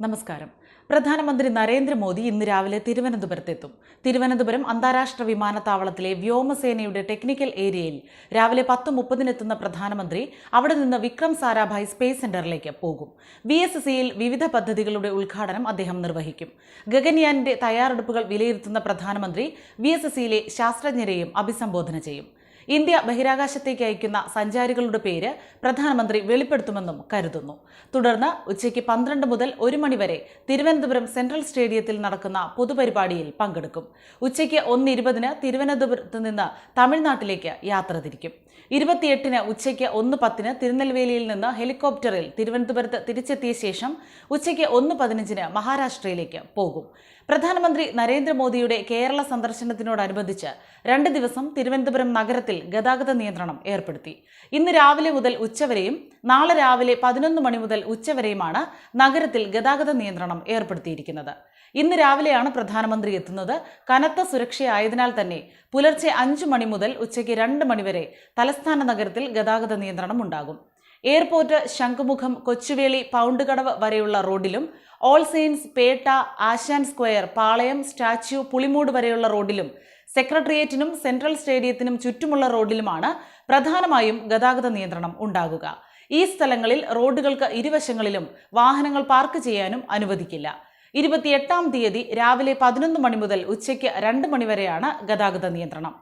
നമസ്കാരം. പ്രധാനമന്ത്രി നരേന്ദ്രമോദി ഇന്ന് രാവിലെ തിരുവനന്തപുരത്തെത്തും. തിരുവനന്തപുരം അന്താരാഷ്ട്ര വിമാനത്താവളത്തിലെ വ്യോമസേനയുടെ ടെക്നിക്കൽ ഏരിയയിൽ രാവിലെ പത്ത് മുപ്പതിനെത്തുന്ന പ്രധാനമന്ത്രി അവിടെ നിന്ന് വിക്രം സാരാഭായ് സ്പേസ് സെന്ററിലേക്ക് പോകും. വി എസ് സിയിൽ വിവിധ പദ്ധതികളുടെ ഉദ്ഘാടനം അദ്ദേഹം നിർവഹിക്കും. ഗഗൻയാനിന്റെ തയ്യാറെടുപ്പുകൾ വിലയിരുത്തുന്ന പ്രധാനമന്ത്രി വി എസ് സിയിലെ ശാസ്ത്രജ്ഞരെയും അഭിസംബോധന ചെയ്യും. ഇന്ത്യ ബഹിരാകാശത്തേക്ക് അയക്കുന്ന സഞ്ചാരികളുടെ പേര് പ്രധാനമന്ത്രി വെളിപ്പെടുത്തുമെന്നും കരുതുന്നു. തുടർന്ന് ഉച്ചയ്ക്ക് പന്ത്രണ്ട് മുതൽ ഒരു മണിവരെ തിരുവനന്തപുരം സെൻട്രൽ സ്റ്റേഡിയത്തിൽ നടക്കുന്ന പൊതുപരിപാടിയിൽ പങ്കെടുക്കും. ഉച്ചയ്ക്ക് ഒന്ന് ഇരുപതിന് തിരുവനന്തപുരത്ത് നിന്ന് തമിഴ്നാട്ടിലേക്ക് യാത്ര തിരിക്കും. ഇരുപത്തിയെട്ടിന് ഉച്ചയ്ക്ക് ഒന്ന് പത്തിന് തിരുനെൽവേലിയിൽ നിന്ന് ഹെലികോപ്റ്ററിൽ തിരുവനന്തപുരത്ത് തിരിച്ചെത്തിയ ശേഷം ഉച്ചയ്ക്ക് ഒന്ന് പതിനഞ്ചിന് മഹാരാഷ്ട്രയിലേക്ക് പോകും. പ്രധാനമന്ത്രി നരേന്ദ്രമോദിയുടെ കേരള സന്ദർശനത്തിനോടനുബന്ധിച്ച് രണ്ട് ദിവസം തിരുവനന്തപുരം നഗരത്തിൽ ഗതാഗത നിയന്ത്രണം ഏർപ്പെടുത്തി. ഇന്ന് രാവിലെ മുതൽ ഉച്ചവരെയും നാളെ രാവിലെ പതിനൊന്ന് മണി മുതൽ ഉച്ചവരെയുമാണ് നഗരത്തിൽ ഗതാഗത നിയന്ത്രണം ഏർപ്പെടുത്തിയിരിക്കുന്നത്. ഇന്ന് രാവിലെയാണ് പ്രധാനമന്ത്രി എത്തുന്നത്. കനത്ത സുരക്ഷയായതിനാൽ തന്നെ പുലർച്ചെ അഞ്ചു മണി മുതൽ ഉച്ചയ്ക്ക് രണ്ട് മണിവരെ തലസ്ഥാന നഗരത്തിൽ ഗതാഗത നിയന്ത്രണം ഉണ്ടാകും. എയർപോർട്ട് ശംഖുമുഖം കൊച്ചുവേളി പൗണ്ടുകടവ് വരെയുള്ള റോഡിലും All Saints Pettah Asan square Palayam statue Pulimoodu വരെയുള്ള റോഡിലും സെക്രട്ടേറിയറ്റിനും സെൻട്രൽ സ്റ്റേഡിയത്തിനും ചുറ്റുമുള്ള റോഡിലുമാണ് പ്രധാനമായും ഗതാഗത നിയന്ത്രണം ഉണ്ടാകുക. ഈ സ്ഥലങ്ങളിൽ റോഡുകൾക്ക് ഇരുവശങ്ങളിലും വാഹനങ്ങൾ പാർക്ക് ചെയ്യാനും അനുവദിക്കില്ല. ഇരുപത്തിയെട്ടാം തീയതി രാവിലെ പതിനൊന്ന് മണി മുതൽ ഉച്ചയ്ക്ക് രണ്ട് മണിവരെയാണ് ഗതാഗത നിയന്ത്രണം.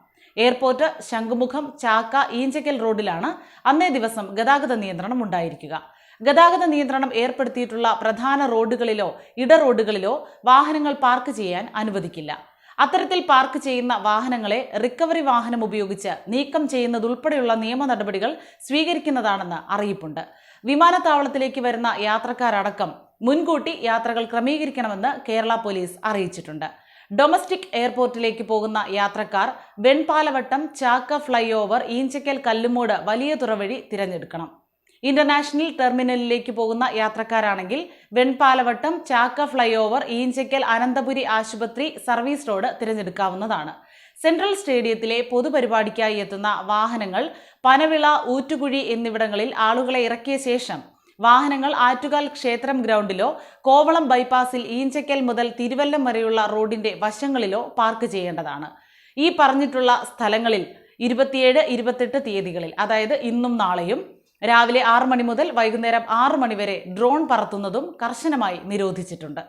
എയർപോർട്ട് ശംഖുമുഖം ചാക്ക ഈഞ്ചക്കൽ റോഡിലാണ് അന്നേ ദിവസം ഗതാഗത നിയന്ത്രണം ഉണ്ടായിരിക്കുക. ഗതാഗത നിയന്ത്രണം ഏർപ്പെടുത്തിയിട്ടുള്ള പ്രധാന റോഡുകളിലോ ഇട റോഡുകളിലോ വാഹനങ്ങൾ പാർക്ക് ചെയ്യാൻ അനുവദിക്കില്ല. അത്തരത്തിൽ പാർക്ക് ചെയ്യുന്ന വാഹനങ്ങളെ റിക്കവറി വാഹനം ഉപയോഗിച്ച് നീക്കം ചെയ്യുന്നതുൾപ്പെടെയുള്ള നിയമ നടപടികൾ സ്വീകരിക്കുന്നതാണെന്ന് അറിയിപ്പുണ്ട്. വിമാനത്താവളത്തിലേക്ക് വരുന്ന യാത്രക്കാരടക്കം മുൻകൂട്ടി യാത്രകൾ ക്രമീകരിക്കണമെന്ന് കേരള പോലീസ് അറിയിച്ചിട്ടുണ്ട്. ഡൊമസ്റ്റിക് എയർപോർട്ടിലേക്ക് പോകുന്ന യാത്രക്കാർ Venpalavattom Chakka flyover Eenchakkal Kallumoodu Valiyathura വഴി തിരഞ്ഞെടുക്കണം. ഇന്റർനാഷണൽ ടെർമിനലിലേക്ക് പോകുന്ന യാത്രക്കാരാണെങ്കിൽ വെൺപാലവട്ടം ചാക്ക ഫ്ലൈ ഓവർ ഈഞ്ചക്കൽ അനന്തപുരി ആശുപത്രി സർവീസ് റോഡ് തിരഞ്ഞെടുക്കാവുന്നതാണ്. സെൻട്രൽ സ്റ്റേഡിയത്തിലെ പൊതുപരിപാടിക്കായി എത്തുന്ന വാഹനങ്ങൾ പനവിള ഊറ്റുകുഴി എന്നിവിടങ്ങളിൽ ആളുകളെ ഇറക്കിയ ശേഷം വാഹനങ്ങൾ ആറ്റുകാൽ ക്ഷേത്രം ഗ്രൗണ്ടിലോ കോവളം ബൈപ്പാസിൽ ഈഞ്ചക്കൽ മുതൽ തിരുവല്ലം വരെയുള്ള റോഡിന്റെ വശങ്ങളിലോ പാർക്ക് ചെയ്യേണ്ടതാണ്. ഈ പറഞ്ഞിട്ടുള്ള സ്ഥലങ്ങളിൽ ഇരുപത്തിയേഴ് ഇരുപത്തെട്ട് തീയതികളിൽ അതായത് ഇന്നും നാളെയും രാവിലെ ആറ് മണി മുതൽ വൈകുന്നേരം ആറ് മണി വരെ ഡ്രോൺ പറത്തുന്നതും കർശനമായി നിരോധിച്ചിട്ടുണ്ട്.